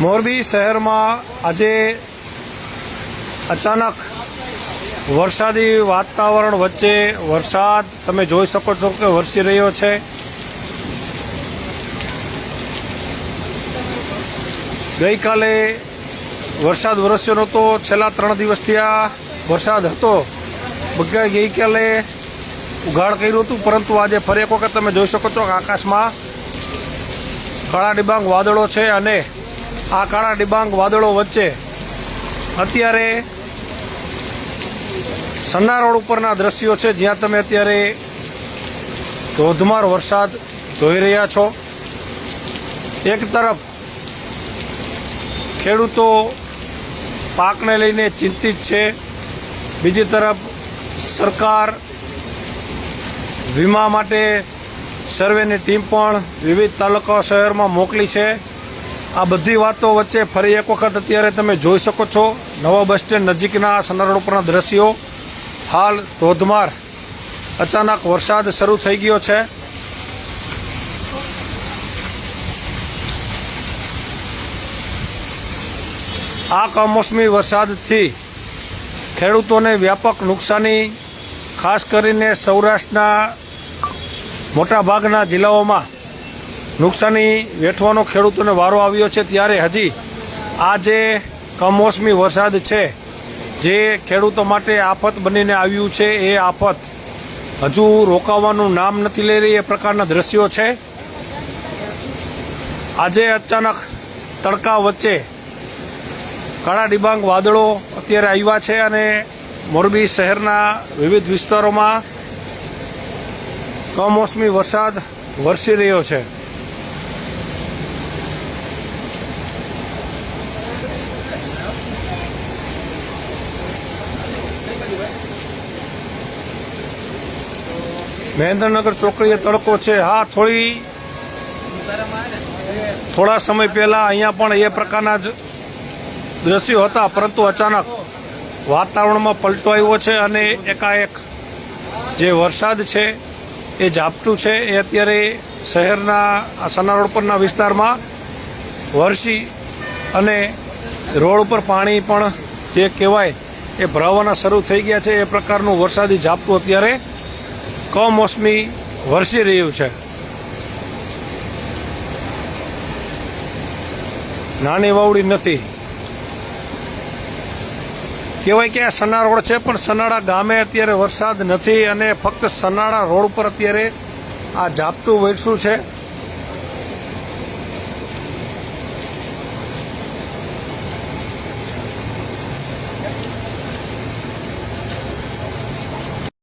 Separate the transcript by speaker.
Speaker 1: મોરબી શહેરમાં આજે અચાનક વરસાદી વાતાવરણ વચ્ચે વરસાદ, તમે જોઈ શકો છો કે વરસી રહ્યો છે. ગઈકાલે વરસાદ વરસ્યો નહોતો. છેલ્લા ત્રણ દિવસથી આ વરસાદ હતો. બગા ગઈકાલે ઉઘાડ કર્યું હતું, પરંતુ આજે ફરી એક વખત તમે જોઈ શકો છો આકાશમાં કાળા ડિબાંગ વાદળો છે અને આ કાળા ડિબાંગ વાદળો વચ્ચે અત્યારે સન્ના રોડ ઉપરના દ્રશ્યો છે, જ્યાં તમે અત્યારે ધોધમાર વરસાદ જોઈ રહ્યા છો. એક તરફ ખેડૂતો પાકને લઈને ચિંતિત છે, બીજી તરફ સરકાર વીમા માટે સર્વેની ટીમ પણ વિવિધ તાલુકા શહેરમાં મોકલી છે. આ બધી વાતો વચ્ચે ફરી એક વખત અત્યારે તમે જોઈ શકો છો, નવા બસ સ્ટેન્ડ નજીકના સનારોડ પરના દ્રશ્યો. હાલ ધોધમાર, અચાનક વરસાદ શરૂ થઈ ગયો છે. આ કમોસમી વરસાદથી ખેડૂતોને વ્યાપક નુકસાની, ખાસ કરીને સૌરાષ્ટ્રના મોટાભાગના જિલ્લાઓમાં. નુકસાની વેઠવાનો ખેડૂતોને વારો આવ્યો છે ત્યારે હજી આ જે કમોસમી વરસાદ છે, જે ખેડૂતો માટે આફત બનીને આવ્યું છે, એ આફત હજુ રોકાવાનું નામ નથી લઈ રહી એ પ્રકારના દ્રશ્યો છે. આજે અચાનક તડકા વચ્ચે કાળા ડિબાંગ વાદળો અત્યારે આવ્યા છે અને મોરબી શહેરના વિવિધ વિસ્તારોમાં કમોસમી વરસાદ વરસી રહ્યો છે. મહેન્દ્રનગર ચોકડીએ તડકો છે. હા, થોડી થોડા સમય પહેલા અહીંયા પણ એ પ્રકારના જ દ્રશ્યો હતા, પરંતુ અચાનક વાતાવરણમાં પલટો આવ્યો છે અને એકાએક જે વરસાદ છે, એ ઝાપટું છે. એ અત્યારે શહેરના સના રોડ પરના વિસ્તારમાં વરસી અને રોડ ઉપર પાણી પણ જે કહેવાય એ ભરાવાના શરૂ થઈ ગયા છે. એ પ્રકારનું વરસાદી ઝાપટું અત્યારે કમોસમી વરસી રહ્યું છે. નાની વાવડી નથી. કહેવાય કે આ સના રોડ છે, પણ સનાળા ગામે અત્યારે વરસાદ નથી અને ફક્ત સનાળા રોડ પર અત્યારે આ ઝાપટું વરસ્યું છે.